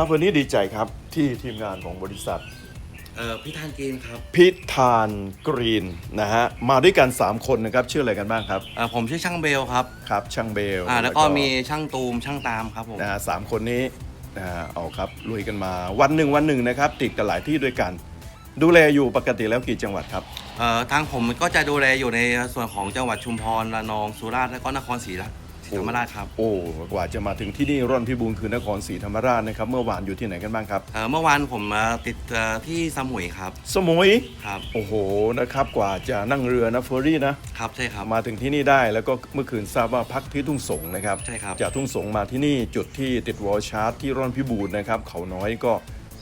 ครับวันนี้ดีใจครับที่ทีมงานของบริษัทเอ่อพี่ทานกินครับพิธานกรีนนะฮะมาด้วยกัน 3 คนนะครับชื่ออะไรกันบ้างครับเอ่อผมชื่อช่างเบลครับครับช่างเบลอ่าแล้วก็มีช่างตูมช่างตามครับผมนะฮะสามคนนี้นะฮะเอาครับลุยกันมาวันหนึ่งวันหนึ่งนะครับ ติดกันหลายที่ด้วยกัน ดูแลอยู่ปกติแล้วกี่จังหวัดครับ เอ่อทางผมก็จะดูแลอยู่ในส่วนของจังหวัดชุมพรระนองสุราษฎร์และก็นครศรี ธรรมราชครับโอ้กว่าจะมาถึงที่นี่ร่อนพิบูลคือนครศรีธรรมราชนะครับ เมื่อวานอยู่ที่ไหนกันบ้างครับ เอ่อเมื่อวานผมมาติดเอ่อที่สมุยครับสมุย ครับโอ้โหนะครับกว่าจะนั่งเรือนะเฟอร์รี่นะครับใช่ครับ มาถึงที่นี่ได้แล้วก็เมื่อคืนทราบว่าพักที่ทุ่งสงนะครับใช่ครับ จากทุ่งสงมาที่นี่จุดที่ติดวอลชาร์จที่ร่อนพิบูลนะครับเขาน้อยก็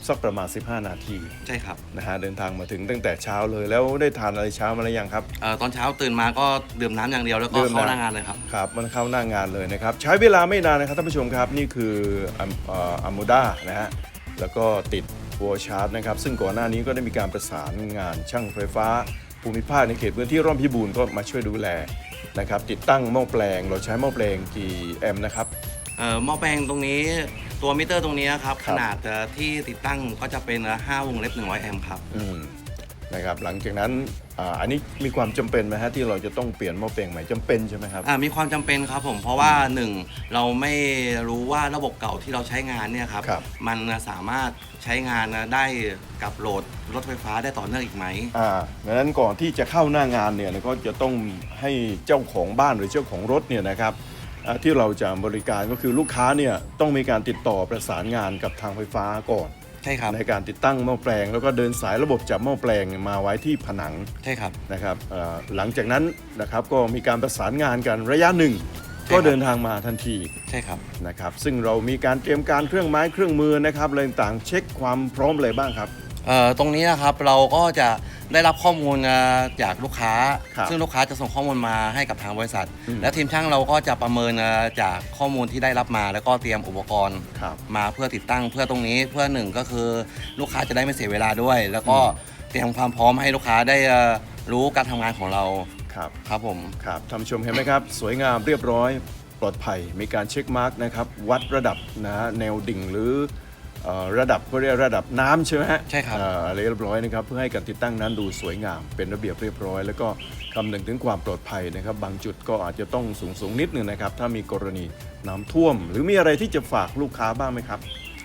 สักประมาณ 15 นาทีใช่ครับ นะฮะเดินทางมาถึงตั้งแต่เช้าเลยแล้วได้ทานอะไรเช้ามาหรือยังครับ เอ่อตอนเช้าตื่นมาก็ดื่มน้ำอย่างเดียวแล้วก็ดื่มเข้าน้ำหน้างานเลยครับ ครับมันเข้าหน้างานเลยนะครับ ใช้เวลาไม่นานนะครับท่านผู้ชมครับนี่คืออัมโมดานะฮะแล้วก็ติดวอลชาร์จนะครับ ซึ่งก่อนหน้านี้ก็ได้มีการประสานงานช่างไฟฟ้า ภูมิภาคในเขตพื้นที่ร่อมพิบูลก็มาช่วยดูแลนะครับ ติดตั้งหม้อแปลง เราใช้หม้อแปลงกี่แอมป์นะครับ เอ่อหม้อแปลงตรงนี้ ตัวมิเตอร์ตรงนี้ครับคขรับนาดเอ่อที่ติดตั้งก็จะเป็น5วงเล็บ100แอมป์ครับ อืมนะครับหลังจากนั้นอาอันนี้มีความจำเป็นไหมฮะที่เราจะต้องเปลี่ยนหม้อแปลงใหม่จำเป็นใช่ไหมครับ อ่ามีความจำเป็นครับผมเพราะว่าหนึ่งเราไม่รู้ว่าระบบเก่าที่เราใช้งานเนี่ยครับ ครับ มันสามารถใช้งานได้กับโหลดรถไฟฟ้าได้ต่อเนื่องอีกไหม อ่าดังนั้นก่อนที่จะเข้าหน้างานเนี่ยก็จะต้องให้เจ้าของบ้านหรือเจ้าของรถเนี่ยนะครับอ่า ที่เราจะบริการก็คือลูกค้าเนี่ยต้องมีการติดต่อประสานงานกับทางไฟฟ้าก่อนใช่ครับในการติดตั้งหม้อแปลง แล้วก็เดินสายระบบจับหม้อแปลงมาไว้ที่ผนังใช่ครับนะครับเอ่อหลังจากนั้นนะครับก็มีการประสานงานกันระยะหนึ่งใช่ครับก็เดินทางมาทันทีใช่ครับนะครับ ซึ่งเรามีการเตรียมการเครื่องไม้เครื่องมือนะครับอะไรต่างๆเช็คความพร้อมเลยบ้างครับเอ่อ ตรงนี้นะครับเราก็จะได้รับข้อมูลอ่าจากลูกค้า ครับซึ่งลูกค้าจะส่งข้อมูลมาให้กับทางบริษัท อืม และทีมช่างเราก็จะประเมินอ่าจากข้อมูลที่ได้รับมา แล้วก็เตรียมอุปกรณ์ ครับ มาเพื่อติดตั้งเพื่อตรงนี้เพื่อหนึ่งก็คือลูกค้าจะได้ไม่เสียเวลาด้วย แล้วก็เตรียมความพร้อมให้ลูกค้าได้เอ่อรู้การทำงานของเราครับ ครับผม ครับท่านผู้ชมเห็นไหมครับ สวยงามเรียบร้อย ปลอดภัย มีการเช็คมาร์กนะครับ วัดระดับนะฮะแนวดิ่งหรือเอ่อ ระดับเขาเรียกระดับน้ำใช่ไหมฮะใช่ครับเอ่ออะไรเรียบร้อยนะครับเพื่อให้การติดตั้งนั้นดูสวยงาม เป็นระเบียบเรียบร้อย แล้วก็คำนึงถึงความปลอดภัยนะครับ บางจุดก็อาจจะต้องสูงสูงๆนิดหนึงนะครับ ถ้ามีกรณีน้ำท่วม หรือมีอะไรที่จะฝากลูกค้าบ้างไหมครับ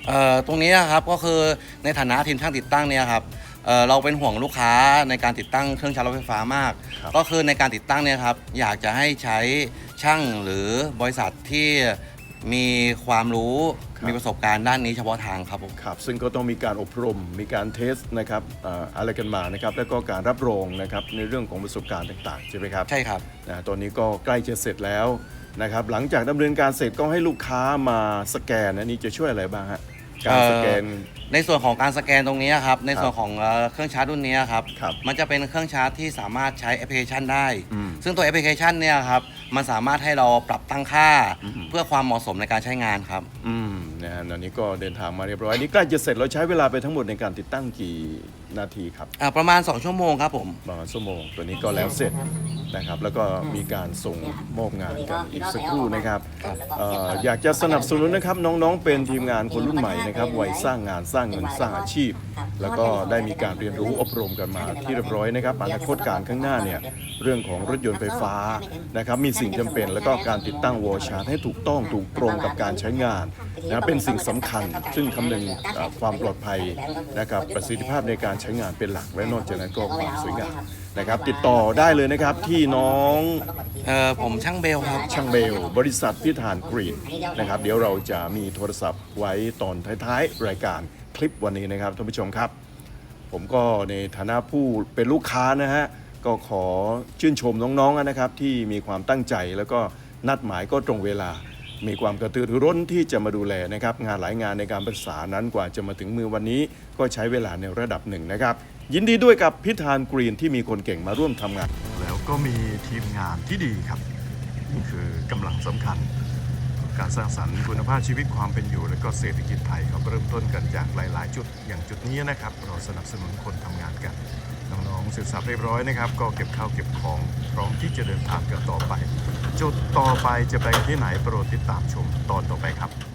เอ่อตรงนี้นะครับก็คือในฐานะทีมช่างติดตั้งเนี่ยครับเอ่อเราเป็นห่วงลูกค้าในการติดตั้งเครื่องชาร์จรถไฟฟ้ามาก ครับก็คือในการติดตั้งเนี่ยครับอยากจะให้ใช้ช่างหรือบริษัทที่ มีความรู้มีประสบการณ์ด้านนี้เฉพาะทางครับผม ครับซึ่งก็ต้องมีการอบรมมีการเทสนะครับเอ่ออะไรกันมานะครับแล้วก็การรับรองนะครับในเรื่องของประสบการณ์ต่างๆใช่ไหมครับ ใช่ครับ นะตอนนี้ก็ใกล้จะเสร็จแล้วนะครับหลังจากดำเนินการเสร็จก็ให้ลูกค้ามาสแกนอันนี้จะช่วยอะไรบ้างฮะ การสแกน ในส่วนของการสแกนตรงนี้ครับ ในส่วนของเอ่อเครื่องชาร์จรุ่นนี้ครับ ครับมันจะเป็นเครื่องชาร์จที่สามารถใช้แอปพลิเคชันได้ อืมซึ่งตัวแอปพลิเคชันเนี่ยครับ มันสามารถให้เราปรับตั้งค่า อืม เพื่อความเหมาะสมในการใช้งานครับ อืม นะฮะตอนนี้ก็เดินทางมาเรียบร้อยนี่ใกล้จะเสร็จเราใช้เวลาไปทั้งหมดในการติดตั้งกี่นาทีครับอ่าประมาณ 2 ชั่วโมงครับผมประมาณชั่วโมง ตัวนี้ก็แล้วเสร็จนะครับ แล้วก็มีการส่งมอบงานกันอีกสักครู่นะครับเอ่ออยากจะสนับสนุนนะครับน้องๆเป็นทีมงานคนรุ่นใหม่นะครับวัยสร้างงานสร้างเงินสร้างอาชีพ แล้วก็ได้มีการเรียนรู้อบรมกันมาที่เรียบร้อยนะครับอนาคตการข้างหน้าเนี่ยเรื่องของรถยนต์ไฟฟ้านะครับมีสิ่งจำเป็น แล้วก็การติดตั้งวอลชาร์จให้ถูกต้องถูกตรงกับการใช้งาน นะเป็นสิ่งสำคัญ ซึ่งคำนึงเอ่อความปลอดภัยนะครับประสิทธิภาพในการใช้งานเป็นหลักและนอกจากนั้นก็ความสวยงามนะครับ ติดต่อได้เลยนะครับที่น้องเอ่อผมช่างเบลครับช่างเบล บริษัทพิธานกรีนนะครับ เดี๋ยวเราจะมีโทรศัพท์ไว้ตอนท้ายๆ รายการคลิปวันนี้นะครับท่านผู้ชมครับ ผมก็ในฐานะผู้เป็นลูกค้านะฮะก็ขอชื่นชมน้องๆนะครับที่มีความตั้งใจแล้วก็นัดหมายก็ตรงเวลา มีความกระตือรือร้นที่จะมาดูแลนะครับงานหลายงานในการประสานนั้นกว่าจะมาถึงมือวันนี้ ก็ใช้เวลาในระดับหนึ่งนะครับ ยินดีด้วยกับพิธานกรีนที่มีคนเก่งมาร่วมทำงาน แล้วก็มีทีมงานที่ดีครับนี่คือกำลังสำคัญ การสร้างสรรค์คุณภาพชีวิตความเป็นอยู่ และก็เศรษฐกิจไทยครับเริ่มต้นกันจากหลาย ๆ จุดอย่างจุดนี้นะครับ เราสนับสนุนคนทำงานกัน เสร็จสับเรียบร้อยนะครับ ก็เก็บข้าวเก็บของพร้อมที่จะเดินทางกันต่อไป จุดต่อไปจะไปที่ไหนโปรดติดตามชมตอนต่อไปครับ